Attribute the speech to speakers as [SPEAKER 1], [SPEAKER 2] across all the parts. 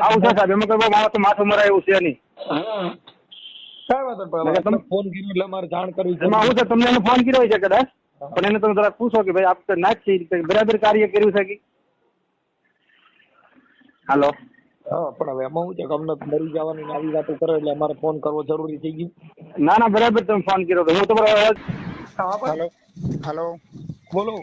[SPEAKER 1] આવું છે સાહેબ એમાં કોઈ મારા તો માથું મરાય એવું છે નહીં.
[SPEAKER 2] કઈ વાંધો પણ
[SPEAKER 1] તમે-
[SPEAKER 2] ફોન કર્યો એટલે અમારે જાણ કરવી
[SPEAKER 1] એમાં આવું છે તમને એને ફોન કર્યો છે કદાચ? પણ એને તમે જરા પૂછો કે ભાઈ આપણે ના જ છે બરાબર કાર્ય કર્યું છે કે? હાલો.
[SPEAKER 2] હા પણ હવે એમાં શું છે કે અમને મરી જવાની આવી વાતો કરે એટલે અમારે ફોન કરવો જરૂરી થઈ ગયું.
[SPEAKER 1] ના ના બરાબર તમે ફોન કર્યો તો હું તમારો
[SPEAKER 3] હાલો. હાલો.
[SPEAKER 2] બોલો.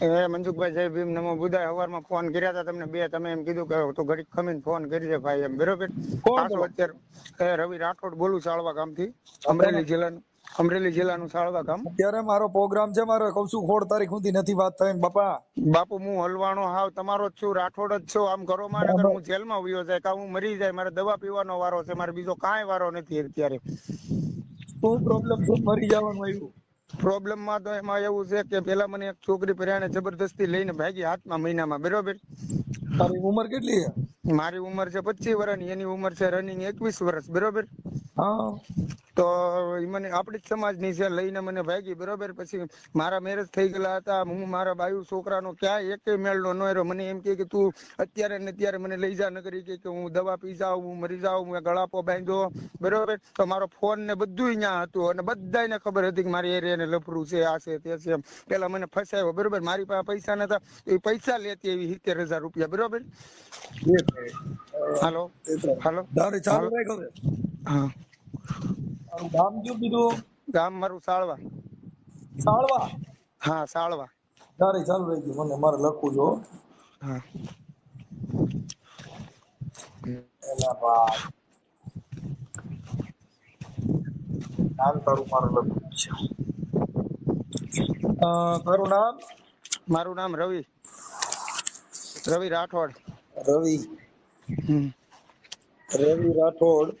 [SPEAKER 3] એ મનસુખભાઈ જય ભીમ નમો બુધાય. હવારમાં ફોન કર્યા હતા તમને બે. તમે એમ કીધું કે તો ઘડીક ખમીને ફોન કરી દે ભાઈ એમ. બરોબર?
[SPEAKER 2] કોણ
[SPEAKER 3] અત્યારે રવિ રાઠોડ બોલું સાળવા ગામથી. અમરેલી જિલ્લાનું અમરેલી જિલ્લાનું સાળવા ગામ.
[SPEAKER 2] અત્યારે મારો પ્રોગ્રામ છે મારો કઉ છું સોળ તારીખ સુધી નથી વાત થઈ બાપા.
[SPEAKER 3] બાપુ હું હલવાણો હાવ તમારો જ છું રાઠોડ જ છું. આમ કરો મારે હું જેલમાં વયો જાય કા હું મરી જાય મારે દવા પીવાનો વારો છે મારે બીજો કાંઈ વારો નથી અત્યારે.
[SPEAKER 2] શું પ્રોબ્લેમ શું મરી જવાનું આવ્યું.
[SPEAKER 3] પ્રોબ્લેમમાં તો એમાં એવું છે કે પેલા મને એક છોકરી પર્યાને જબરદસ્તી લઈને ભાગી હાથમાં મહિનામાં બરોબર?
[SPEAKER 2] તારી ઉંમર કેટલી છે?
[SPEAKER 3] મારી ઉંમર છે પચીસ વર્ષની એની ઉંમર છે રનિંગ એકવીસ વર્ષ બરોબર?
[SPEAKER 2] હા
[SPEAKER 3] તો મને આપણી જ સમાજની છે લઈને મને ભાગી બરોબર? પછી મારા મેરેજ થઈ ગયેલા હતા હું મારા બાયુ છોકરાનો ક્યાંય એકેય મેળનો ન રહ્યો મને એમ કે કે તું અત્યારે ને અત્યારે મને લઈ જા નગરી કે કે હું દવા પી જાઉં હું મરી જાઉં હું ગળાપો બાંધ્યો બરોબર? તો મારો ફોન ને બધું ત્યાં હતું અને બધાને ખબર હતી કે મારી એરિયાને લફરું છે આ છે તે છે. પેલા મને ફસાયો બરોબર? મારી પાસે પૈસા નતા એ પૈસા લેતી એવી સિત્તેર હજાર રૂપિયા બરોબર? હાલો? હાલો?
[SPEAKER 2] ચાલુ. રાખ
[SPEAKER 3] હા.
[SPEAKER 2] મારું ગામ કયું કીધું?
[SPEAKER 3] ગામ મારું સાળવા.
[SPEAKER 2] સાળવા?
[SPEAKER 3] હા સાળવા.
[SPEAKER 2] તારે ચાલુ રહી ગયું મને મારે લખવું જો
[SPEAKER 3] હા.
[SPEAKER 2] એલા ભાઈ નામ તારું મારું લખવું છે. તારું નામ?
[SPEAKER 3] મારું નામ રવિ. રવિ રાઠોડ.
[SPEAKER 2] રવિ. રવિ રાઠોડ.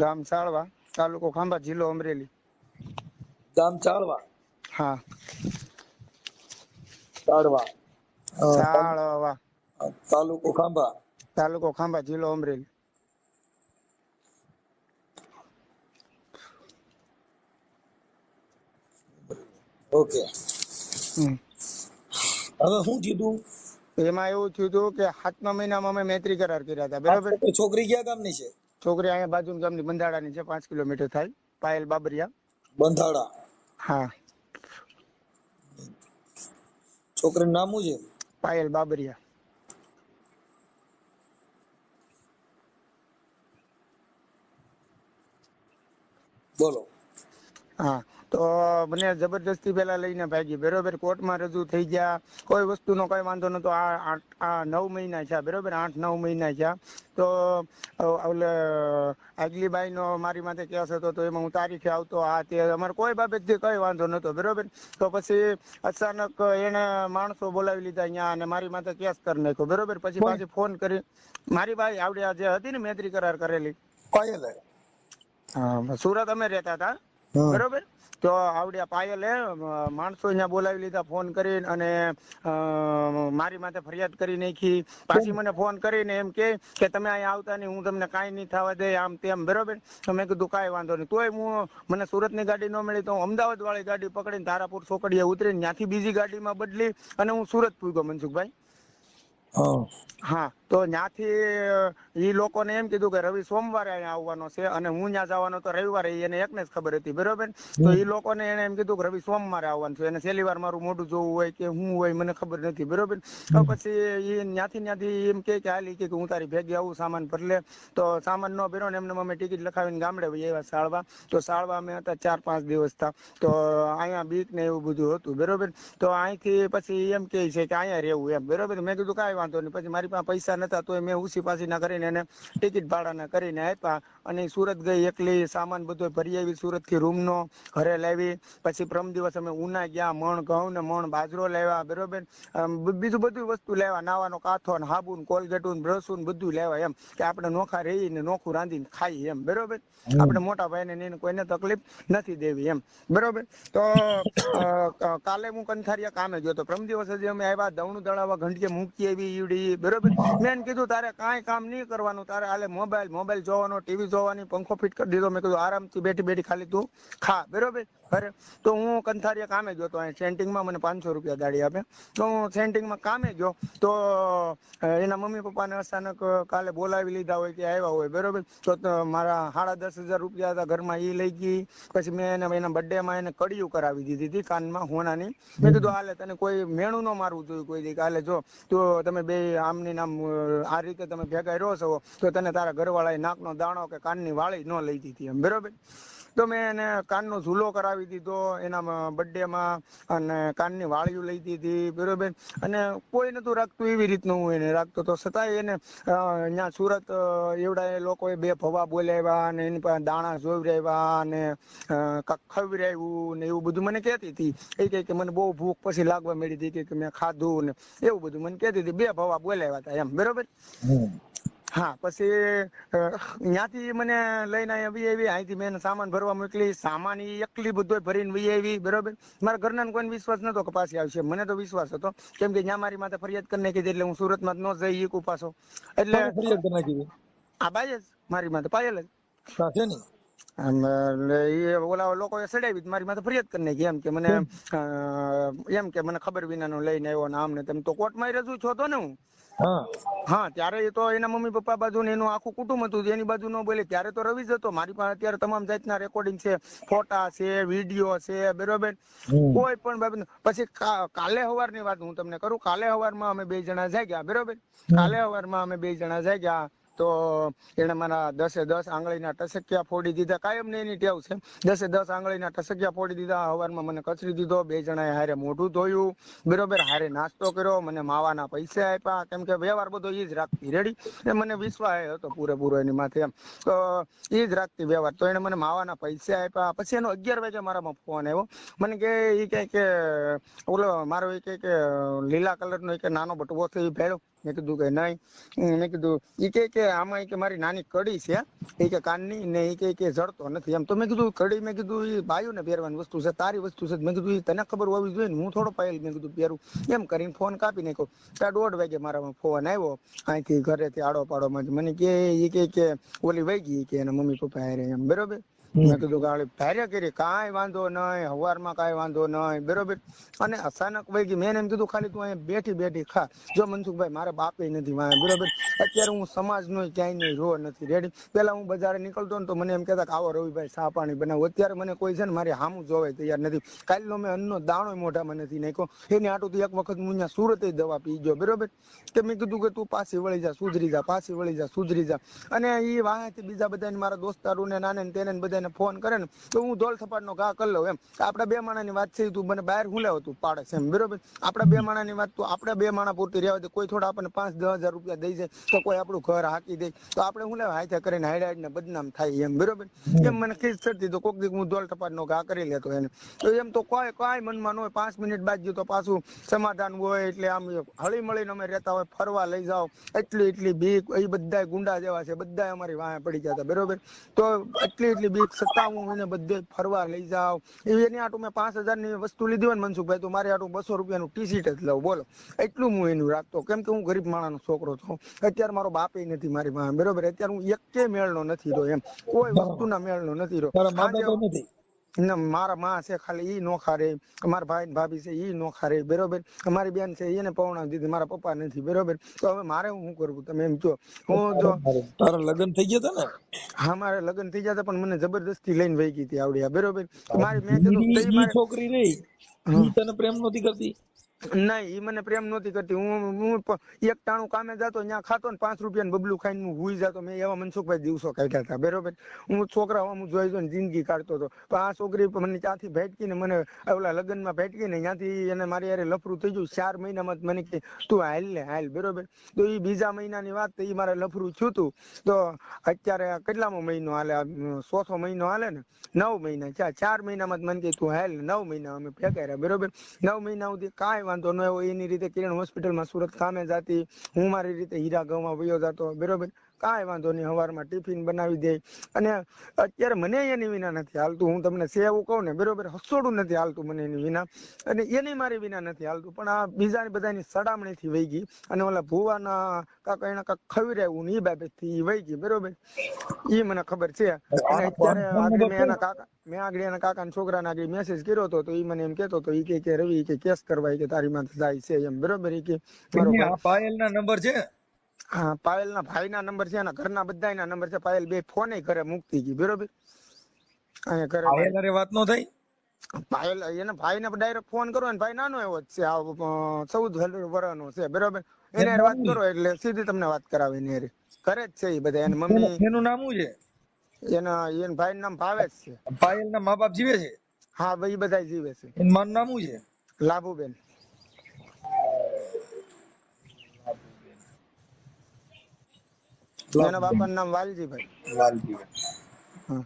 [SPEAKER 3] ગામ ચાળવા તાલુકો ખાંભા જિલ્લો અમરેલી.
[SPEAKER 2] ગામ ચાળવા?
[SPEAKER 3] હા.
[SPEAKER 2] ચાળવા.
[SPEAKER 3] ચાળવા.
[SPEAKER 2] તાલુકો ખાંભા?
[SPEAKER 3] તાલુકો ખાંભા જિલ્લો અમરેલી.
[SPEAKER 2] ઓકે. હવે શું કીધું
[SPEAKER 3] એમાં એવું થયું હતું કે સાતમા મહિનામાં અમે મૈત્રી કરાર કર્યા હતા બરાબર?
[SPEAKER 2] છોકરી ક્યાં ગામની છે?
[SPEAKER 3] છોકરી અહીંયા બાજુ ગામની બંધાડાની છે પાંચ કિલોમીટર થાય. પાયલ બાબરિયા.
[SPEAKER 2] બંધાડા
[SPEAKER 3] હા.
[SPEAKER 2] છોકરીનું નામ શું છે?
[SPEAKER 3] પાયલ બાબરિયા.
[SPEAKER 2] બોલો.
[SPEAKER 3] હા. તો મને જબરદસ્તી પેલા લઈને ભાગી બરોબર કોર્ટમાં રજૂ થઈ ગયા. કોઈ વસ્તુનો કઈ વાંધો નતો આ આ નવ મહિના છે બરોબર? આઠ નવ મહિના છે તો ઓલે આગલી બાઈ નો મારી માથે કેસ હતો તો એમાં હું તારીખે આવતો. આ તે અમારે કોઈ બાબતથી કઈ વાંધો નતો બરોબર? તો પછી અચાનક એને માણસો બોલાવી લીધા અહીંયા અને મારી માથે કેસ કરી નાખ્યો બરોબર? પછી પાછી ફોન કરી. મારી બાઈ આવડે જે હતી ને મૈત્રી કરાર કરેલી. સુરત અમે રહેતા હતા બરોબર? તો આવડ્યા પાયલે માણસો અહીંયા બોલાવી લીધા, ફોન કરીને અને મારી માથે ફરિયાદ કરી નાખી. પાછી મને ફોન કરીને એમ કે કે તમે અહીંયા આવતા નહીં, હું તમને કાંઈ નહીં થવા દે, આમ તેમ, બરોબર? તો મેં કીધું, કાંઈ વાંધો નહીં. તોય હું, મને સુરતની ગાડી ન મળી, તો હું અમદાવાદ વાળી ગાડી પકડીને ધારાપુર ચોકડીએ ઉતરીને ત્યાંથી બીજી ગાડીમાં બદલી અને હું સુરત પૂગ્યો, મનસુખભાઈ.
[SPEAKER 2] હા.
[SPEAKER 3] તો ત્યાંથી ઈ લોકોને એમ કીધું કે રવિ સોમવારે અહીંયા આવવાનો છે અને હું ત્યાં જવાનો તો રવિવારે એને એકને જ ખબર હતી બરોબર? તો ઈ લોકોને એને એમ કીધું કે રવિ સોમવારે આવવાનું છે અને છેલ્લી વાર મારું મોઢું જોવું હોય કે હું હોય મને ખબર નથી બરોબર? તો પછી ઈ ત્યાંથી ત્યાંથી એમ કે કે હાલી કે હું તારી ભેગી આવું સામાન ભર લે. તો સામાન નો ભર્યો ને એમને અમે ટિકિટ લખાવીને ગામડે આવ્યા સાળવા તો સાળવા અમે હતા ચાર પાંચ દિવસ હતા તો અહીંયા બીક ને એવું બધું હતું બરોબર? તો અહીંથી પછી એમ કે છે કે અહીંયા રહેવું એમ બરોબર? મેં કીધું કાંઈ વાંધો નહીં. પછી મારી પાસે પૈસા નતા તો મેં ઉસી પાછી ના કરીને એને ટિકિટ ભાડાના કરીને આપ્યા. અને સુરત ગઈ એકલી સામાન બધો ભરી આવી સુરતથી રૂમ નો ઘરે લાવી. પછી પ્રમ દિવસ અમે ઉના ગયા મણ ઘઉં ને મણ બાજરો લાવ્યા બરોબર? બીજું બધું વસ્તુ લાવ્યા નાવાનો કાથો ને હાબુન ને કોલગેટ બ્રશું ને બધું લાવ્યા એમ કે આપણે નોખા રહી ને નોખું રાંધીને ખાઈએ એમ બરોબર? આપણે મોટા ભાઈને ને કોઈને તકલીફ નથી દેવી એમ બરોબર? તો કાલે હું કંથારિયા કામે ગયો તો પ્રમ દિવસે જે અમે આવ્યા દવણું દળાવવા ઘંટીએ મૂકી આવી ઈવડી બરોબર? મેં કીધું, તારે કાંઈ કામ નહીં કરવાનું. તારે હાલે મોબાઈલ મોબાઈલ જોવાનો, ટીવી જોવાની, પંખો ફિટ કરી દીધો. મેં કીધું, આરામથી બેઠી બેઠી ખાલી તું ખા. બરોબર? અરે, તો હું કંથારીયા કામે ગયો તો સેન્ટિંગમાં મને પાંચસો રૂપિયા દાડી આપે. તો હું સેન્ટિંગમાં કામે ગયો તો એના મમ્મી પપ્પાને અચાનક કાલે બોલાવી લીધા હોય કે આવ્યા હોય, બરોબર? તો મારા સાડા દસ હજાર રૂપિયા હતા ઘરમાં એ લઈ ગઈ. પછી મેં એને, એના બર્થડેમાં એને કડિયું કરાવી દીધી હતી કાનમાં હોનાની. મેં કીધું, હાલે, તને કોઈ મેણું ન મારવું જોઈએ કોઈ દી. કાલે જો, તો તમે બે આમની નામ આ રીતે તમે ભેગા રહો છો, તો તને તારા ઘરવાળાએ નાકનો દાણો કે કાનની વાળી ન લઈ દીધી. એમ, બરોબર? તો મેં એને કાનનો ઝૂલો કરાવી દીધો એના બર્થડેમાં અને કાનની વાળીઓ લઈ દીધી, બરોબર? અને કોઈ નતું રાખતું એવી રીતનું હું એને રાખતો તો છતાંય એને અહીંયા સુરત એવડા એ લોકોએ બે ભવા બોલાવ્યા અને એની પાસે દાણા જોવરાવ્યા અને ખવડાવ્યું ને એવું બધું મને કહેતી હતી. એ કહે કે મને બહુ ભૂખ પછી લાગવા મળી હતી કે મેં ખાધું ને એવું બધું મને કહેતી હતી. બે ભવા બોલાવ્યા હતા એમ, બરોબર. હા પછી ત્યાંથી મને લઈને અહીંયા વી આવી અહીંથી મેં સામાન ભરવા મોકલી સામાન ઈ એકલી બધો ભરીને વી આવી બરોબર? મારા ઘરના કોઈને વિશ્વાસ નતો કે પાછી આવશે. મને તો વિશ્વાસ હતો. કેમ કે ત્યાં મારી માથે ફરિયાદ કરી નાખી હતી એટલે હું સુરતમાં ન જઈ એક ઉપાસો એટલે
[SPEAKER 2] ફરિયાદ કરી નાખી
[SPEAKER 3] આ બાઈ જ મારી માથે પાયલ જ.
[SPEAKER 2] હા, છે ને
[SPEAKER 3] આમ, એટલે એ ઓલા લોકોએ સડાવી મારી માથે ફરિયાદ કરી નાખી. એમ કે મને એમ કે મને ખબર વિનાનો લઈને આવ્યો ને આમ ને તેમ તો કોર્ટમાં રજૂ છો તો ને હું?
[SPEAKER 2] હા.
[SPEAKER 3] ત્યારે એ તો એના મમ્મી પપ્પા બાજુ ને એનું આખું કુટુંબ હતું એની બાજુ ન બોલે. ત્યારે તો રવિ જ હતો. મારી પાસે અત્યારે તમામ જાતના રેકોર્ડિંગ છે. ફોટા છે વીડિયો છે બરોબર? કોઈ પણ બાબત પછી કાલે સવારની વાત હું તમને કરું. કાલે સવારમાં અમે બે જણા જાગ્યા બરોબર? કાલે હવારમાં અમે બે જણા જાગ્યા. તો એને મારા દસે દસ આંગળીના ટસકિયા ફોડી દીધા. કાયમ ને એની ટેવ છે. દસે દસ આંગળીના ટસકિયા ફોડી દીધા. હવારમાં મને કચરી દીધો. બે જણાએ હારે મોઢું ધોયું. બરોબર, હારે નાસ્તો કર્યો. મને માવાના પૈસા આપ્યા. કેમ કે વ્યવહાર બધો એ જ રાખતી રેડી. એ મને વિશ્વાસ હતો પૂરેપૂરો એની માથે એમ. તો એ જ રાખતી વ્યવહાર. તો એને મને માવાના પૈસા આપ્યા. પછી એનો અગિયાર વાગે મારામાં ફોન આવ્યો. મને કે એ કહે કે, ઓલો, મારો એ કે, લીલા કલરનો નો કે નાનો બટવો થયો ભેળો મેં કીધું કે નહીં. મેં કીધું, ઈ કે કે આમાં કે મારી નાની કડી છે એ કે કાનની ને ઈ કે કે જડતો નથી. એમ તો મેં કીધું, કડી મેં કીધું, ઈ ને પહેરવાની વસ્તુ છે, તારી વસ્તુ છે. મેં કીધું તને ખબર હોવી જોઈએ ને, હું થોડો પાયલ મેં કીધું પહેરું. એમ કરીને ફોન કાપી નાખ્યો. ત્યાં દોઢ વાગે મારામાં ફોન આવ્યો. અહીંથી ઘરેથી આડો પાડોમાં મને કે કહે કે ઓલી વહી ગઈ કે એના મમ્મી પપ્પા હારે એમ, બરોબર? મેં કીધું કે આળી ભાર્યા કરી કાંઈ વાંધો નહીં હવારમાં કાંઈ વાંધો નહીં બરોબર? અને અચાનક વહી ગઈ મેં એમ કીધું ખાલી તું અહીંયા બેઠી બેઠી ખા. જો મનસુખભાઈ મારે બાપે નથી વાંહે બરોબર? અત્યારે હું સમાજ નો ક્યાંય નહીં રો નથી રેડી પેલા હું બજારે નીકળતો ને તો મને એમ કહેતા કે આવો રવિભાઈ ચા પાણી બનાવો. અત્યારે મને કોઈ છે ને મારી હામું જોવાય તૈયાર નથી. કાલનો મેં અન્નનો દાણો મોઢામાં નથી નાખ્યો. એની આટું તો એક વખત હું અહીંયા સુરતે દવા પી ગયો બરોબર? કે મેં કીધું કે તું પાછી વળી જા સુધરી જા પાછી વળી જા સુધરી જા. અને એ વાહેથી બીજા બધાને મારા દોસ્તારો ને નાને ને તેને ને બધાને ફોન કરે ને, તો હું ધોલ થપાટ નો ઘા કરી લઉં એમ. આપડા બે માણાની વાત થઈ તું, મને બહાર હું લેવો તું પાડે છે એમ, બરોબર? આપડા બે માણાની વાત તો આપડા બે માણા પૂરતી રહેવા દે. કોઈ થોડા આપણને પાંચ, દસ હજાર રૂપિયા દઈ જાય, તો કોઈ આપણું ઘર હાકી દે. તો આપણે હું લેવા હાથે કરીને હાઈડ ને બદનામ થાય એમ, બરોબર? એમ મને ખીસ ચડતી, તો કોક દીક હું ધોલ થપાટ નો ઘા કરી લેતો એને. તો એમ તો કોઈ, કઈ મનમાં ન હોય. પાંચ મિનિટ બાદ તો પાછું સમાધાન હોય એટલે આમ હળી મળીને અમે રહેતા હોય, ફરવા લઈ જાઓ. એટલી એટલી બીક એ બધા ગુંડા જેવા છે બધા અમારી વાહે પડી ગયા હતા બરોબર? તો એટલી એટલી બીક છતાં હું એને બધે ફરવા લઈ જાઉં એની આટું મેં પાંચ હજારની વસ્તુ લીધી હોય ને મનસુખભાઈ તો મારે આટું બસો રૂપિયાનું ટી શર્ટ જ લઉં. બોલો એટલું હું એનું રાખતો. કેમ કે હું ગરીબ માણસનો છોકરો છું. અત્યારે મારો બાપે નથી મારી પાસે. બરોબર? અત્યારે હું એકે મેળનો નથી રહ્યો એમ. કોઈ વસ્તુના મેળનો નથી રહ્યો. મારા માં છે ખાલી ઈ નોખા રે મારા ભાઈ ભાભી છે ઈ નોખા રે બરોબર? અમારી બેન છે એને પૌણા દીધી મારા પપ્પા નથી બરોબર? તો હવે મારે હું કરવું? તમે એમ જો હું જો
[SPEAKER 2] તારા લગ્ન થઈ ગયા હતા ને?
[SPEAKER 3] હા મારે લગ્ન થઈ જતા પણ મને જબરદસ્તી લઈને વહી ગઈ હતી આવડી બરોબર? મારી મેં મારે
[SPEAKER 2] છોકરી રહી તને પ્રેમ નથી કરતી?
[SPEAKER 3] નહીં, ઈ મને પ્રેમ નહોતી કરતી. હું હું એક ટાણું કામે જતો ત્યાં ખાતો ને પાંચ રૂપિયા બબલું ખાઈને હું હુઈ જતો. મેં એવા મનસુખભાઈ દિવસો કાઢ્યા હતા, બરોબર? હું છોકરા હું જોઈ જોઈને જિંદગી કાઢતો હતો. પણ આ છોકરી મને ત્યાંથી ભેટકી ને મને ઓલા લગ્નમાં ભેટકી ને ત્યાંથી એને મારી યારે લફરું થઈ ગયું. ચાર મહિનામાં મને કે, તું હાલ ને, હાલ. બરોબર? તો ઈ બીજા મહિનાની વાત, તો ઈ મારે લફરું થયું હતું તો અત્યારે કેટલામો મહિનો હાલે? ચોથો મહિનો હાલે ને? નવ મહિના ચાર મહિનામાં મને કે, તું હાલ નવ મહિના અમે ફેંકાયા બરોબર? નવ મહિના સુધી કાંઈ વાંધો ન આવ્યો એની રીતે કિરણ હોસ્પિટલમાં સુરત કામે જાતી, હું મારી રીતે હીરા ગામમાં વયો જતો, બરોબર? કાંઈ વાંધો નહીં સવારમાં ટિફિન બનાવી દે. અને અત્યારે મને એની વિના નથી હાલતું. હું તમને સેવું કહું ને બરોબર હસોડું નથી હાલતું મને એની વિના. અને એની મારી વિના નથી હાલતું. પણ આ બીજા બધાની સડામણીથી વહી ગઈ. અને ઓલા ભુવાના કાકા એના કાંક ખવડાવ્યું ને એ બાબતથી ઈ વહી ગઈ બરોબર. એ મને ખબર છે. અને અત્યારે આગળ મેં એના કાકા મેં આગળ એના કાકાના છોકરાને આગળ મેસેજ કર્યો હતો તો એ મને એમ કહેતો હતો એ કે કે રવિ કે કેસ કરવા કે તારી માથે જાય છે એમ બરોબર એ કે મારો
[SPEAKER 2] પાયલના નંબર છે?
[SPEAKER 3] હા ભાઈ ના નંબર છે એના ઘરના બધાયના નંબર છે. પાવેલ બે ફોને કરે મૂકતી ગઈ બરોબર? અહીંયા
[SPEAKER 2] વાત નો થઈ?
[SPEAKER 3] પાયલ એના ભાઈને ડાયરેક્ટ ફોન કરો ને ભાઈ નાનો એવો જ છે આ ચૌદ વર્ષનો છે બરોબર? એને વાત કરો એટલે સીધી તમને વાત કરાવે ને ઘરે જ છે એ બધા એની મમ્મી
[SPEAKER 2] એનું- નામ શું છે?
[SPEAKER 3] એના એન ભાઈ નામ ભાવેશ છે.
[SPEAKER 2] પાયલના મા બાપ જીવે છે?
[SPEAKER 3] હા ભાઈ બધા જીવે છે.
[SPEAKER 2] એનું નામ શું છે?
[SPEAKER 3] લાભુબેન. એના બાપાનું નામ વાલજીભાઈ.
[SPEAKER 2] લાલજી
[SPEAKER 3] હા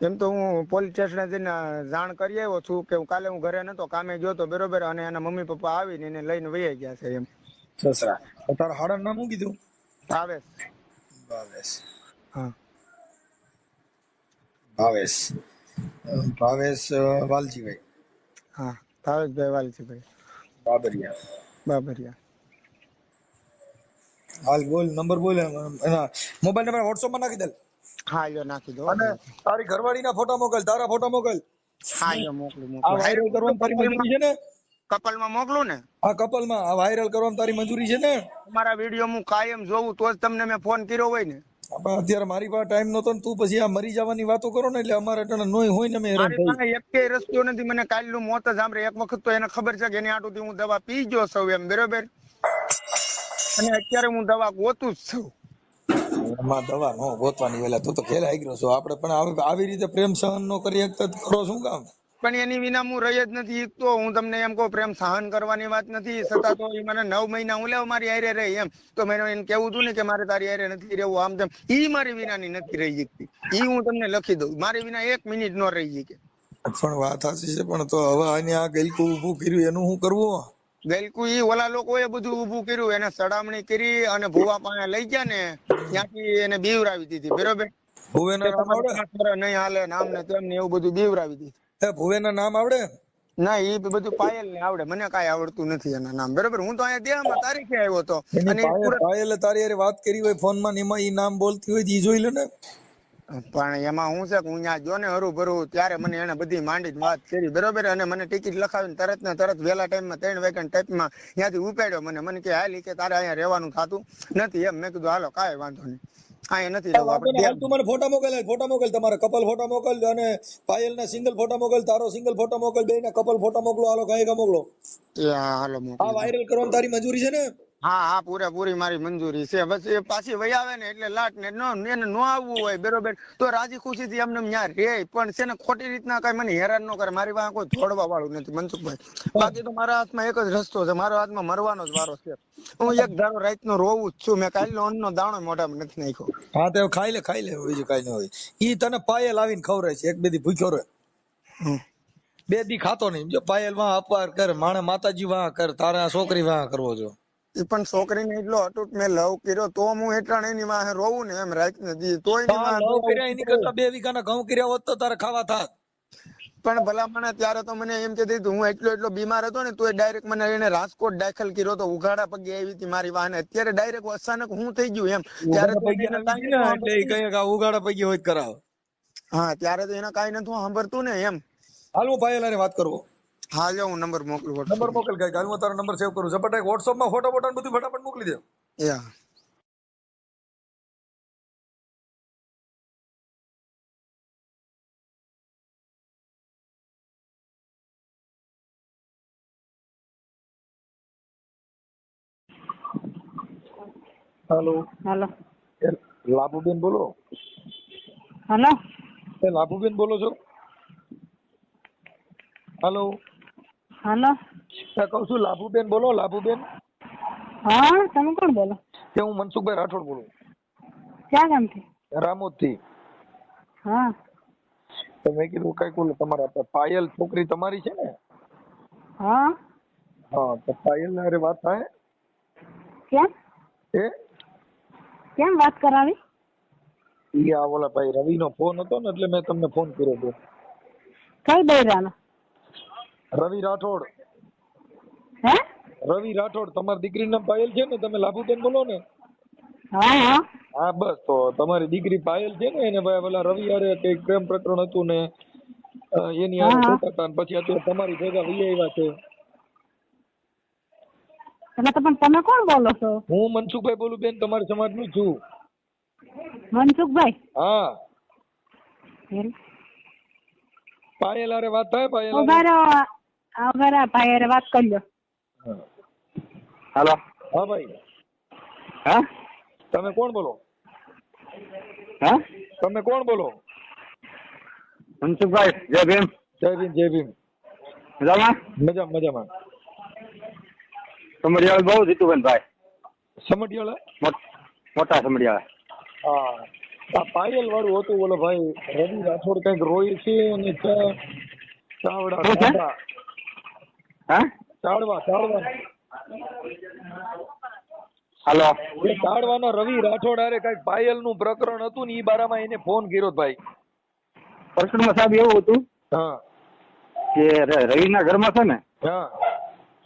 [SPEAKER 3] એમ તો હું પોલીસ સ્ટેશને જઈને જાણ કરી આવ્યો છું કે હું કાલે હું ઘરે નતો કામે ગયો તો બરોબર અને એના મમ્મી પપ્પા આવીને એને લઈને વહી ગયા છે એમ.
[SPEAKER 2] સસરા તારા હાડાનું નામ શું કીધું?
[SPEAKER 3] ભાવેશ.
[SPEAKER 2] ભાવેશ.
[SPEAKER 3] હા.
[SPEAKER 2] ભાવેશ. ભાવેશ વાલજીભાઈ.
[SPEAKER 3] હા ભાવેશભાઈ વાલજીભાઈ.
[SPEAKER 2] બાબરિયા.
[SPEAKER 3] બાબરિયા.
[SPEAKER 2] હાલ બોલ નંબર બોલ એના મોબાઈલ નંબર વોટ્સઅપમાં નાખી દે.
[SPEAKER 3] હા યો નાખી દો.
[SPEAKER 2] અને તારી ઘરવાળીના ફોટા મોકલ તારા ફોટા મોકલ.
[SPEAKER 3] હા યો મોકલું
[SPEAKER 2] આ વાયરલ કરવાની તારી મંજૂરી છે ને?
[SPEAKER 3] કપલમાં મોકલું ને?
[SPEAKER 2] આ કપલમાં આ વાયરલ કરવાની તારી મંજૂરી છે ને?
[SPEAKER 3] મારા વીડિયો હું કાયમ જોઉં તો જ તમને મેં ફોન કર્યો હોય ને.
[SPEAKER 2] અત્યારે મારી પાસે ટાઈમ નતો ને તું પછી આ મરી જવાની વાતો કરો ને એટલે અમારે અટાણે નોય હોય ને
[SPEAKER 3] પાસે એકેય રસ્તો નથી મને કાલનું મોત જ સાંભળે. એક વખત તો એને ખબર છે કે એની આટુથી હું દવા પી ગયો સૌ એમ બરોબર? અને અત્યારે હું દવા ગોતું જ છું.
[SPEAKER 2] એમાં દવા નો ગોતવાની વેલા તું તો ખેલા આવી છો. આપણે પણ આવી રીતે પ્રેમ સહન નો કરી શકતા તો કરો શું કામ?
[SPEAKER 3] પણ એની વિના હું રહી જ નથી તો હું તમને એમ કહું પ્રેમ સહન કરવાની વાત નથી. છતાં તો એ મને નવ મહિના હું લેવ મારી હારે રહી એમ. તો મેં એને કેવું હતું ને કે મારે તારી હારે નથી રહેવું. આમ તેમ. ઈ મારી વિનાની નથી રહી શકતી. ઈ હું તમને લખી દઉં. મારી વિના એક મિનિટ નો રહી શકે.
[SPEAKER 2] પણ વાત સાચી છે. પણ તો હવે આને આ ગલકું ઊભું કર્યું એનું શું કરવું?
[SPEAKER 3] ગલકુ ઈ ઓલા લોકોએ બધું ઊભું કર્યું એને સડામણી કરી અને ભુવા પાસે લઈ ગયા ને ત્યાંથી એને બીવરાવી દીધી બરોબર?
[SPEAKER 2] ભુવેના નામ આવડે?
[SPEAKER 3] નહીં હાલે નામ ને તેમ ને એવું બધું બીવરાવી દીધું.
[SPEAKER 2] એ ભુવેના નામ આવડે?
[SPEAKER 3] ના એ બધું પાયલ ને આવડે મને કાઈ આવડતું નથી એના નામ બરોબર? હું તો અહીંયા દેહમાં તારીખે આવ્યો હતો. અને
[SPEAKER 2] પાયલ તારી વાત કરી હોય ફોનમાં એમાં ઈ નામ બોલતી હોય ઈ જોઈ લે ને.
[SPEAKER 3] પણ એમાં હું છે કે હું ત્યાં જો ને હરું ભરું ત્યારે મને એને બધી માંડી વાત કરી બરોબર? અને મને ટિકિટ લખાવીને તરત ને તરત વહેલા ટાઈમમાં ત્રણ વાગ્યા ટાઈપમાં ત્યાંથી ઉપાડ્યો મને. મને કે હાલી કે તારે અહીંયા રહેવાનું થતું નથી. એમ મેં કીધું હાલો કાંઈ વાંધો નહીં. અહીંયા નથી
[SPEAKER 2] તું મને ફોટા મોકલ ફોટા મોકલ તમારે કપલ ફોટા મોકલ અને પાયલ ના સિંગલ ફોટા મોકલ તારો સિંગલ ફોટા મોકલ બે ના કપલ ફોટા મોકલો હાલો કાંઈ કા મોકલો.
[SPEAKER 3] હા, હાલો
[SPEAKER 2] આ વાયરલ કરવાની તારી મંજૂરી છે ને?
[SPEAKER 3] હા હા પૂરેપૂરી મારી મંજૂરી છે. બસ એ પાછી વહી આવે ને એટલે લાટ ને નો એને નો આવવું હોય બરોબર? તો રાજી ખુશી થી એમને ત્યાં રે પણ છે ને ખોટી રીતના કઈ મને હેરાન ન કરે. મારી પાસે કોઈ જોડવા વાળું નથી મનસુખભાઈ. બાકી તો મારા હાથમાં એક જ રસ્તો છે. મારા હાથમાં મરવાનો જ વારો છે. હું એક ધારો રાત નો રોવું જ છું. મેં કાલનો અન્નનો દાણો મોઢામાં નથી નાખ્યો.
[SPEAKER 2] હા તો ખાઈ લે ખાઈ લે બીજું કઈ ન હોય. ઈ તને પાયલ આવીને ખવડાવે છે. એક બે દી ભૂખ્યો રહે. બે દી ખાતો નહીં. જો પાયલ વાહ અપાર કર માણે માતાજી વાહ કર તારા છોકરી વાહ કરવો જો
[SPEAKER 3] પણ છોકરીને એટલો અટૂટ મેં લવ કર્યો તો હું એટલા એની વાહે રોવું ને એમ રાત ને દી તોય એની
[SPEAKER 2] હા, લવ કર્યા એની કરતા બે વીઘાના ઘઉં કર્યા હોત તો તારે ખાવા થાત.
[SPEAKER 3] પણ ભલા મને ત્યારે તો મને એમ કહેતી હતી હું એટલો એટલો બીમાર હતો ને તોય ડાયરેક્ટ મને એને રાજકોટ દાખલ કર્યો તો ઉઘાડા પગે આવી હતી મારી વાહને. અત્યારે ડાયરેક્ટ અચાનક હું થઈ ગયું એમ. ત્યારે તો
[SPEAKER 2] ઉગાડા પૈકી હોય કરાવ.
[SPEAKER 3] હા ત્યારે તો એના કાઈ નતું સાંભળતું ને એમ.
[SPEAKER 2] હાલ હું પાયલ વાત કરવો.
[SPEAKER 3] હા જો હું નંબર મોકલું WhatsApp
[SPEAKER 2] નંબર મોકલ કઈ હાલ હું તારો નંબર સેવ કરું. ઝપટ વોટ્સઅપમાં ફોટો ફોટો બધું ફટાફટ મોકલી દે.
[SPEAKER 3] યા.
[SPEAKER 2] હેલો.
[SPEAKER 4] હેલો.
[SPEAKER 2] લાભુબેન બોલો.
[SPEAKER 4] હેલો.
[SPEAKER 2] એ લાભુબેન બોલો છો. હાલો.
[SPEAKER 4] હાલો.
[SPEAKER 2] કહું છું લાભુબેન બોલો લાભુબેન.
[SPEAKER 4] હા તમે કોણ બોલો?
[SPEAKER 2] કે હું મનસુખભાઈ રાઠોડ બોલું.
[SPEAKER 4] ક્યાં ગામથી?
[SPEAKER 2] રામોદથી.
[SPEAKER 4] હા.
[SPEAKER 2] તો મેં કીધું કંઈક ઓલું તમારા પાયલ છોકરી તમારી છે ને?
[SPEAKER 4] હા.
[SPEAKER 2] હા તો પાયલ અરે વાત થાય.
[SPEAKER 4] કેમ?
[SPEAKER 2] એ
[SPEAKER 4] કેમ વાત કરાવી?
[SPEAKER 2] ઈ આ ઓલા ભાઈ રવિનો ફોન હતો ને એટલે મેં તમને ફોન કર્યો હતો.
[SPEAKER 4] કઈ બૈરાનો
[SPEAKER 2] રવિ રાઠોડ.
[SPEAKER 4] હે?
[SPEAKER 2] રવિ રાઠોડ તમારી દીકરી નામ પાયલ છે ને તમે લાભુબેન બોલો ને.
[SPEAKER 4] હા હા.
[SPEAKER 2] હા બસ તો તમારી દીકરી પાયલ છે ને એને ભાઈ પેલા રવિ હારે કઈ પ્રેમ પ્રકરણ હતું ને એની હારે. હતા પછી અત્યારે તમારી ભેગા વહી આવ્યા છે.
[SPEAKER 4] એટલે તો પણ તમે કોણ બોલો છો?
[SPEAKER 2] હું મનસુખભાઈ બોલું બેન તમારા સમાજનું છું.
[SPEAKER 4] મનસુખભાઈ?
[SPEAKER 2] હા. પાયલ હારે વાત થાય પાયલ હારે?
[SPEAKER 4] ઊભા રહો આ ઊભા રહો ભાઈ હારે વાત કરી લો
[SPEAKER 2] હા.
[SPEAKER 1] હાલો
[SPEAKER 2] હા ભાઈ
[SPEAKER 1] હા
[SPEAKER 2] તમે કોણ બોલો
[SPEAKER 1] હા
[SPEAKER 2] તમે કોણ બોલો
[SPEAKER 1] મનસુખભાઈ જય ભીમ
[SPEAKER 2] જય ભીમ જય ભીમ
[SPEAKER 1] મજામાં
[SPEAKER 2] મજા મજામાં
[SPEAKER 1] સમડિયાળ બહુ જીતુભાઈ ભાઈ
[SPEAKER 2] સમઢિયાળા
[SPEAKER 1] મોટ- મોટા સમડિયાળ
[SPEAKER 2] હા આ પાયલ વાળું હતું બોલો ભાઈ રવિ રાઠોડ કંઈક રોય છે અને ચા ચાવડા
[SPEAKER 1] શું છે?
[SPEAKER 2] ચાવડા.
[SPEAKER 1] હા? હાલો.
[SPEAKER 2] એ ચાળવાના રવિ રાઠોડ અરે કંઈક પાયલનું પ્રકરણ હતું ને ઈ બારામાં એને ફોન કર્યો ભાઈ.
[SPEAKER 1] પ્રકરણમાં સાહેબ એવું હતું
[SPEAKER 2] હા.
[SPEAKER 1] કે રવિના ઘરમાં છે ને
[SPEAKER 2] હા.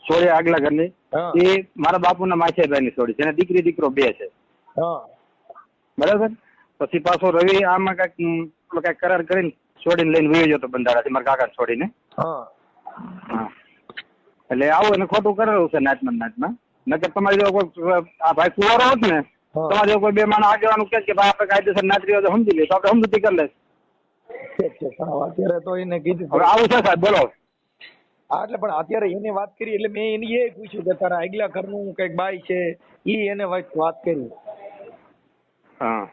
[SPEAKER 1] સોળે આગલા ઘરની એ મારા બાપુના માછીભાઈ ની છોડી છે અને દીકરી દીકરો બે છે.
[SPEAKER 2] હા.
[SPEAKER 1] બરાબર? પછી પાછો રવિ આમાં કંઈક કંઈક કરાર કરીને છોડીને લઈને વયો જતો બંધારાથી મારા કાકા છોડીને
[SPEAKER 2] હા.
[SPEAKER 1] હા. એટલે આવું એને ખોટું કરેલું છે નાચમાં નાચમાં. નકર તમારી જો કોઈ આ ભાઈ કુવારો હોત ને તમારે જો કોઈ બે માણસ આગેવાનું કે ભાઈ આપણે કાયદેસર નાચરી હોય તો સમજી લઈએ તો આપણે સમજૂતી કરી લઈશ.
[SPEAKER 2] અત્યારે તો એને કીધું
[SPEAKER 1] હવે આવું છે સાહેબ બોલો.
[SPEAKER 2] હા એટલે પણ અત્યારે એને વાત કરી એટલે મેં એની એ પૂછ્યું કે તારા આગલા ઘરનું કંઈક બાઈ છે એ એને વાત કરી.
[SPEAKER 1] હા.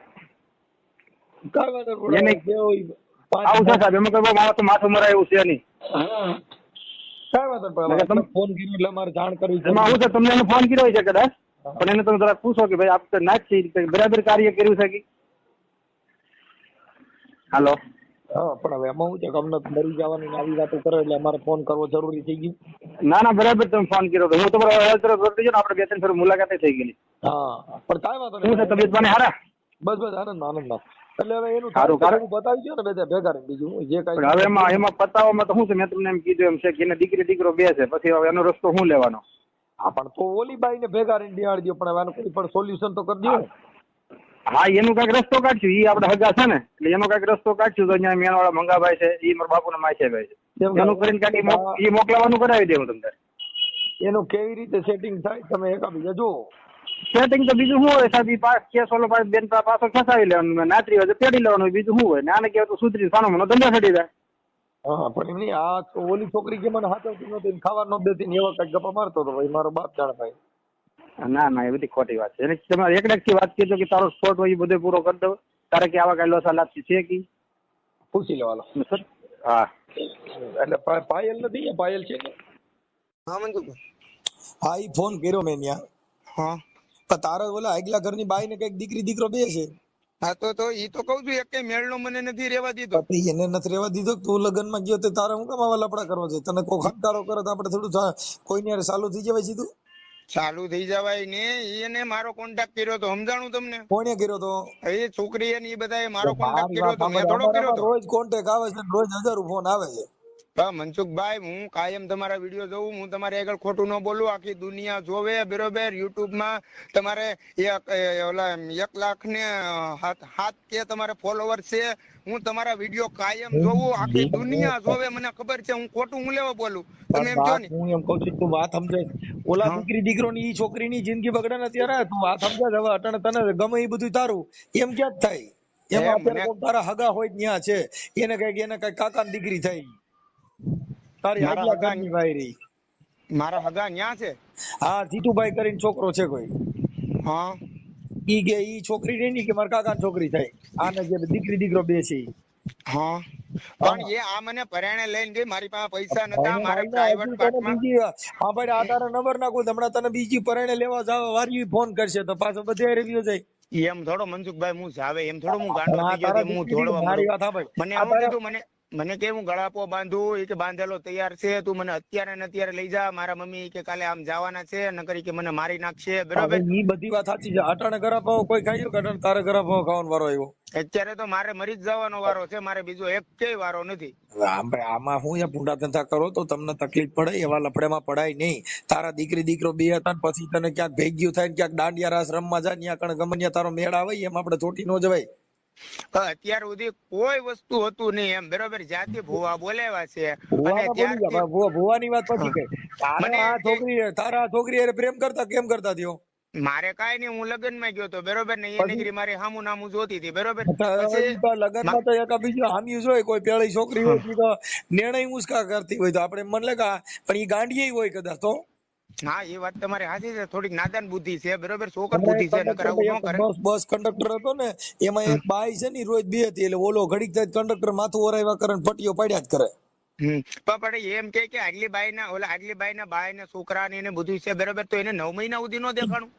[SPEAKER 2] કાગળ
[SPEAKER 1] એને-
[SPEAKER 2] જે
[SPEAKER 1] આવું છે સાહેબ એમાં કોઈ માણસ માથું મરાય છે નહીં.
[SPEAKER 2] કાંઈ વાંધો નહીં,
[SPEAKER 1] તમે-
[SPEAKER 2] ફોન કર્યો એટલે અમારે જાણ કરવી છે
[SPEAKER 1] એમાં આવું છે તમને એને ફોન કર્યો છે કદાચ? પણ એને તમે જરાક પૂછો કે ભાઈ આપણે નાચ બરાબર કાર્ય કર્યું છે કે? હાલો.
[SPEAKER 2] હા પણ હવે એમાં શું છે કે અમને મરી જવાની આવી વાતો કરે એટલે અમારે ફોન કરવો જરૂરી થઈ ગયું.
[SPEAKER 1] ના ના બરાબર તમે ફોન કર્યો હું તમારો અવાજ તરફ વર્તી ગયો ને આપણે બે ત્રણ ફેર મુલાકાતે થઈ ગયેલી.
[SPEAKER 2] હા પણ કાંઈ વાંધો નહીં.
[SPEAKER 1] તબિયત પાણી હારા
[SPEAKER 2] બસ બસ આનંદ આનંદ. એટલે હવે એનું
[SPEAKER 1] સારું, કારણ-
[SPEAKER 2] બતાવી દો ને બધા ભેગા બીજું જે
[SPEAKER 1] કઈ હવે એમાં એમાં પતાવવામાં તો શું છે મેં તમને એમ કીધું એમ છે કે એને દીકરી દીકરો બે છે પછી હવે એનો રસ્તો શું લેવાનો?
[SPEAKER 2] હા પણ તો ઓલી બાઈ ને ભેગા રહીને બિહાડી દો પણ હવે આનું કોઈ પણ સોલ્યુશન તો કરી દો
[SPEAKER 1] હા એનું કંઈક રસ્તો કાઢશું ઈ આપડે હગા છે ને એટલે એનો કંઈક રસ્તો કાઢશું તો અહીંયા મેનવાળા મંગાભાઈ છે ઈ મારા બાપુના માછેભાઈ છે એનું કરીને કાંઈક ઈ મોકલાવાનું કરાવી દે હું તમને.
[SPEAKER 2] એનું કેવી રીતે સેટિંગ થાય તમે એકાબીજા જુઓ
[SPEAKER 1] સેટિંગ તો બીજું શું હોય? સાહેબ પાસ કેસ ઓલો પાસ બેન પાછો ખેંચાવી લેવાનું નાતરી હોય તો પેડી લેવાનું બીજું શું હોય? ને આને કહેવાય તો સુધરી સાનો મનો ધંધા ચડી જાય.
[SPEAKER 2] હા પણ એમની આ ઓલી છોકરી કે મને હાથવતી નહોતી ને ખાવા નહોતી દેતી ને એવા કઈ ગપ્પા મારતો હતો ભાઈ મારો બાપ જાણ ભાઈ.
[SPEAKER 1] ના ના એ બધી ખોટી વાત છે. એને તમારે એક થી વાત કીધો કે તારો સ્પોર્ટ હોય એ બધો પૂરો કરી દો તારે કે આવા કઈ લોસા લાગતી છે કે?
[SPEAKER 2] પૂછી
[SPEAKER 1] લેવાનો. હા.
[SPEAKER 2] એટલે પાયલ નથી એ પાયલ છે
[SPEAKER 3] હા મંજુ
[SPEAKER 2] હા એ ફોન કર્યો મેં ત્યાં
[SPEAKER 3] હા.
[SPEAKER 2] પણ તારા ઓલા આગલા ઘરની બાઈ ને કંઈક દીકરી દીકરો બે છે.
[SPEAKER 3] હા તો તો ઈ તો કઉ છું એક મેળનો મને નથી રેવા દીધો.
[SPEAKER 2] એને નથી રેવા દીધો તું લગ્નમાં ગયો તો તારે હું કામ આવા લપડા કરવા છે તને કોઈ ખટકારો કરે તો આપડે થોડું કોઈ કોઈની હારે ચાલુ થઈ જવાય સીધું?
[SPEAKER 3] ચાલુ થઈ જવાય ને એને મારો કોન્ટેક્ટ કર્યો તો સમજાણું તમને?
[SPEAKER 2] કોણે કર્યો તો?
[SPEAKER 3] એ છોકરી એ બધાએ મારો કોન્ટેક્ટ કર્યો તો મેં થોડો કર્યો તો.
[SPEAKER 2] રોજ કોન્ટેક્ટ આવે છે રોજ હજારો ફોન આવે છે.
[SPEAKER 3] હા મનસુખભાઈ હું કાયમ તમારા વીડિયો જોઉં હું તમારે આગળ ખોટું ન બોલું. આખી દુનિયા જોવે બરોબર. યુટ્યુબમાં તમારે એક ઓલા એક લાખ ને હાથ કે તમારે ફોલોવર છે હું તમારા વીડિયો કાયમ જોઉં આખી દુનિયા જોવે મને ખબર છે હું ખોટું હું લેવા બોલું તમે એમ કહો ને.
[SPEAKER 2] હું એમ કઉ છું તું વાત સમજે. ઓલા. દીકરી દીકરો ની ઈ છોકરીની જિંદગી બગડે ને ત્યારે તું વાત સમજે હવે અટાણે તને ગમે એ બધું તારું. એમ ક્યાં થાય? એમાં તારા હગા હોય ત્યાં છે. એને કંઈક એને કંઈક કાકા દીકરી થઈ. તારી આગલા ઘરની ભાઈ રહી
[SPEAKER 3] મારા હગા ન્યા છે?
[SPEAKER 2] હા જીતુભાઈ કરીને છોકરો છે કોઈ.
[SPEAKER 3] હા.
[SPEAKER 2] ઈ કે ઈ છોકરી રહી ની કે મારા કાકા છોકરી થઈ આને જે દીકરી દીકરો બે છે
[SPEAKER 3] હા. પણ એ આ મને પરાણે લઈને ગઈ મારી પાસે પૈસા નતા મારે પ્રાઇવેટ પાર્ટમાં
[SPEAKER 2] હા ભાઈ આ તારા નંબર નાખું હમણાં તને બીજી પરાણે લેવા જાવ વારી ફોન કરશે તો પાછો બધે રહ્યો જાય.
[SPEAKER 3] એમ થોડો મનસુખભાઈ હું જાવે એમ થોડો હું ગાંડો થઈ ગયો હું
[SPEAKER 2] દીકરી મારી
[SPEAKER 3] વાત
[SPEAKER 2] વાત ભાઈ
[SPEAKER 3] મને આવું કીધું મને મને કે હું ગળાપો બાંધું એ કે બાંધેલો તૈયાર છે તું મને અત્યારે ને અત્યારે લઈ જા મારા મમ્મી કે કાલે આમ જવાના છે નકર કે મને મારી નાખશે બરાબર?
[SPEAKER 2] ઈ બધી વાત સાચી છે. અટાણે ગળાપો કોઈ ખાઈ કે અટાણે તારે ગળાપો ખાવાનો વારો આવ્યો?
[SPEAKER 3] અત્યારે તો મારે મરી જ જવાનો વારો છે મારે બીજો એક કે વારો નથી.
[SPEAKER 2] આમ હું યા ભૂંડા ધંધા કરો તો તમને તકલીફ પડે એવા લફડેમાં પડાય નહીં. તારા દીકરી દીકરો બે હતા ને પછી તને ક્યાંક ભેગ્યું થાય ને ક્યાંક દાંડિયા રાસ રમવા જાય ત્યાં કણ ગમે તારો મેળ આવે એમ આપણે ચોટી નો જવાય.
[SPEAKER 3] અત્યાર સુધી કોઈ વસ્તુ હતું નહીં એમ. બરોબર? જ્યાંથી ભૂવા બોલાવ્યા છે અને ત્યારથી
[SPEAKER 2] ભુવાની વાત પછી કઈ તારે આ છોકરી તારા છોકરી હારે પ્રેમ કરતા કેમ કરતા થયો?
[SPEAKER 3] મારે કાઈ નહીં હું લગ્નમાં ગયો તો બરોબર? ને એ? નીકળી મારી હામું નામું જોતી હતી બરોબર?
[SPEAKER 2] લગ્નમાં તો એક બીજું હામ્યું હોય કોઈ પેળી છોકરી હોય તો નિર્ણય ઉસકા કરતી હોય તો આપણે મન લગા પણ એ ગાંડીએ હોય કદાચ તો.
[SPEAKER 3] હા એ વાત તમારી સાચી છે. થોડીક નાદાન બુદ્ધિ છે બરોબર? છોકર બુદ્ધિ છે નકર આવું ન કરે.
[SPEAKER 2] બસ કંડક્ટર હતો ને એમાં એક બાઈ છે ને રોજ બે હતી એટલે ઓલો ઘડીક થાય કંડક્ટર માથું ઓરાવ્યા કરે ને પટ્ટીઓ પાડ્યા જ કરે.
[SPEAKER 3] પણ એમ કે કે આગલી બાઈ ના ઓલા આગલી બાઈ ના બાઈ ને છોકરા ને એને બધું છે બરોબર? તો એને નવ મહિના સુધી નો દેખાણું?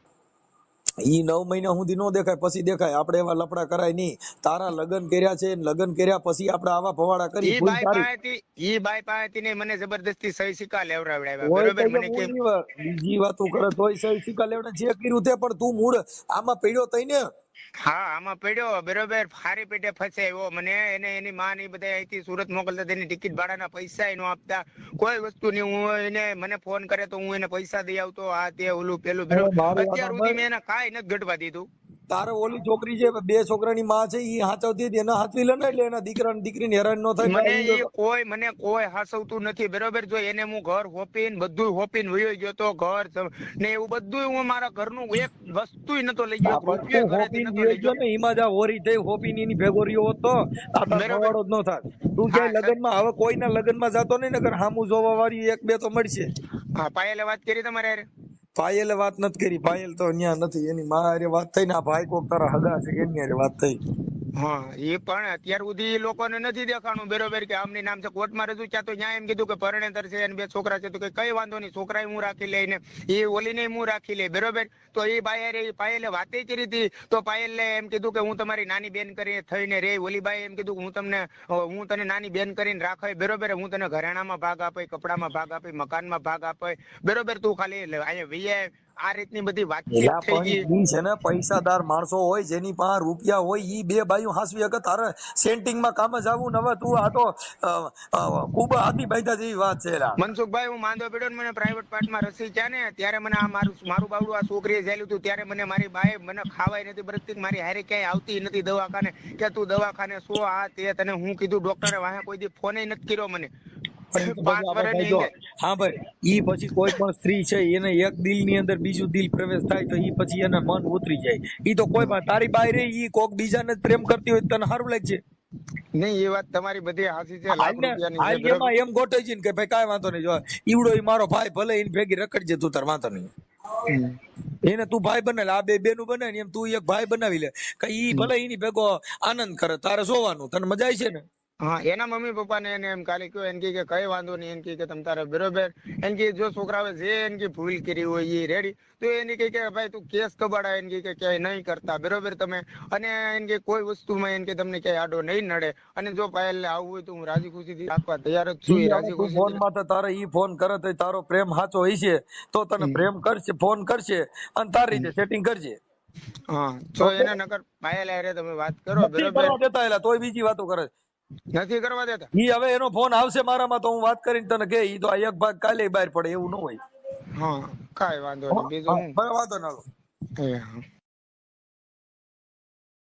[SPEAKER 2] ઈ નવ મહિના સુધી ન દેખાય પછી દેખાય. આપણે એવા લફડા કરાય નહીં. તારા લગ્ન કર્યા છે લગન કર્યા પછી આપણે આવા ભવાડા કરી
[SPEAKER 3] ઈ બાઈ. પાસેથી ઈ બાઈ પાસેથી ને મને જબરદસ્તી સહી સિક્કા લેવડાવડાવ્યા
[SPEAKER 2] હોય
[SPEAKER 3] બરોબર? મને
[SPEAKER 2] કે
[SPEAKER 3] કે
[SPEAKER 2] બીજી વાત- બીજી વાતો કરે તોય સહી સિક્કા લેવડા જે કર્યું તે પણ તું મૂળ. આમાં પડ્યો તઈ ને?
[SPEAKER 3] હા આમાં પડ્યો. બરોબર ફારી પેટે ફસાયો. મને એને એની માં ની બધા અહીંથી સુરત મોકલતા તેની ટિકિટ ભાડાના પૈસા એનો આપતા. કોઈ વસ્તુ નહીં. હું એને મને ફોન કરે તો હું એને પૈસા દઈ આવતો. આ તે ઓલું પેલું અત્યાર સુધી મેં એને કાંઈ નથી ઘટવા દીધું.
[SPEAKER 2] તારે ઓલી છોકરી છે બે છોકરાની માં છે ઈ હાચવતી હતી એને હાચવી લે ને એટલે એના દીકરા ને દીકરીને હેરાન ન થાય
[SPEAKER 3] મને ઈ કોઈ મને કોઈ હાસવતું નથી બરોબર જો એને હું ઘર હોપીન બધું હોપીન વયો ગયો તો ઘર ને એવું બધું હું મારા ઘરનું એક વસ્તુ નતો લઈ ગયો ઘરેથી નતો
[SPEAKER 2] ગયો ને એમાં જ હોરી થઈ હોપીની એની ભેગો રહ્યો હોત તો
[SPEAKER 3] બરાબર.
[SPEAKER 2] જ ન થાય તું કે
[SPEAKER 3] હા,
[SPEAKER 2] લગ્નમાં હવે કોઈના લગ્નમાં જાતો નહીં નગર હામું જોવા વાળી એક બે તો મળશે
[SPEAKER 3] હા પાયલે વાત કરી તમારે?
[SPEAKER 2] પાયલે વાત નથી કરી પાયલ તો અહીંયા નથી. એની મારે વાત થઈ ને આ ભાઈ કોક તારા હગા છે એની હારે વાત થઈ.
[SPEAKER 3] એ પણ અત્યાર સુધી લોકોને નથી દેખાણું બરોબર કે આમની નામ છે. કોર્ટમાં રજૂ ત્યાં તો એમ કીધું કે પરણેતર છે અને બે છોકરા છે તો કઈ વાંધો નહીં છોકરા હું રાખી લઈને, એ ઓલીને હું રાખી લે, બરોબર? તો એ બાઈ હારે પાયલે વાતે કરી હતી. તો પાયલે એમ કીધું કે હું તમારી નાની બેન કરી થઈને રે. ઓલી બાઈ એમ કીધું હું તમને હું તને નાની બેન કરીને રાખાય બરોબર? હું તને ઘરેણામાં ભાગ આપે, કપડામાં ભાગ આપે, મકાનમાં ભાગ આપે, બરોબર? તું ખાલી અહીંયા આ રીતની બધી વાતચીત થઈ ગઈ.
[SPEAKER 2] છે ને પૈસાદાર માણસો હોય જેની પાસે રૂપિયા હોય ઈ બે બાયું હાસવી શકે તારે સેન્ટિંગમાં કામ જ આવું નવા તું આ તો ખૂબ હાથી બાંધ્યા જેવી વાત છે
[SPEAKER 3] મનસુખભાઈ હું માંદો પડ્યો ને મને પ્રાઇવેટ પાર્ટમાં રસી છે ને ત્યારે મને આ મારું મારું બાવડું આ છોકરીએ ઝેલ્યું હતું ત્યારે મને મારી બાએ મને ખાવાય નથી બરતી મારી હારે ક્યાંય આવતી નથી દવાખાને કે તું દવાખાને શું આ તે તને હું કીધું ડોક્ટરે વાહે કોઈ દી ફોન નથી કર્યો મને.
[SPEAKER 2] હા ભાઈ ઈ પછી કોઈ પણ સ્ત્રી છે એને એક દિલની અંદર બીજું દિલ પ્રવેશ થાય તો ઈ પછી એને મન ઉતરી જાય. ઈ તો કોઈ પણ તારી બાઈ રે ઈ કોક બીજાને પ્રેમ કરતી હોય તને સારું લાગશે
[SPEAKER 3] નહીં એ વાત તમારી બધી હાસી છે લાખ રૂપિયાની?
[SPEAKER 2] એમાં એમ ગોઠવી છે કે ભાઈ કઈ વાંધો નહીં જો ઈવડો ઈ મારો ભાઈ ભલે એને ભેગી રખડજે તું તાર વાંધો નહીં. એને તું ભાઈ બનાવી લે આ બે બેનું બને ને એમ તું એક ભાઈ બનાવી લે. કે ઈ ભલે એની ભેગો આનંદ કરે તારે જોવાનું તને મજા આવી છે ને?
[SPEAKER 3] હા એના મમ્મી પપ્પાને એને એમ કાલે કયો એને કે કઈ વાંધો નહીં એને કે તમ તારે બરોબર. એને કે જો છોકરાઓ જે એને કહે ભૂલ કરી હોય એ રેડી તો એને કે કે ભાઈ તું કેસ કબાડા એને કે ક્યાંય નહીં કરતા બરોબર તમે? અને એને કે કોઈ વસ્તુમાં એને કે તમને ક્યાંય આડો નહીં નડે. અને જો પાયલ આવું હોય તો હું રાજી ખુશીથી રાખવા તૈયાર જ છું રાજી ખુશી
[SPEAKER 2] ફોનમાં તો તારે ઈ ફોન કરે તો તારો પ્રેમ સાચો હશે તો તને પ્રેમ કરશે ફોન કરશે અને તારી રીતે સેટિંગ કરશે
[SPEAKER 3] હા જો એના નકર પાયલ હારે તમે વાત કરો બરોબર?
[SPEAKER 2] તોય બીજી વાતો કરે
[SPEAKER 3] નથી કરવા દેતા?
[SPEAKER 2] ઈ હવે એનો ફોન આવશે મારામાં તો હું વાત કરીને તને કે ઈ તો આ એક ભાગ કાલે બહાર પડે એવું ન હોય.
[SPEAKER 3] હા કાઈ વાંધો નહીં બીજું હું
[SPEAKER 2] વાંધો ના લો.
[SPEAKER 3] એ હા.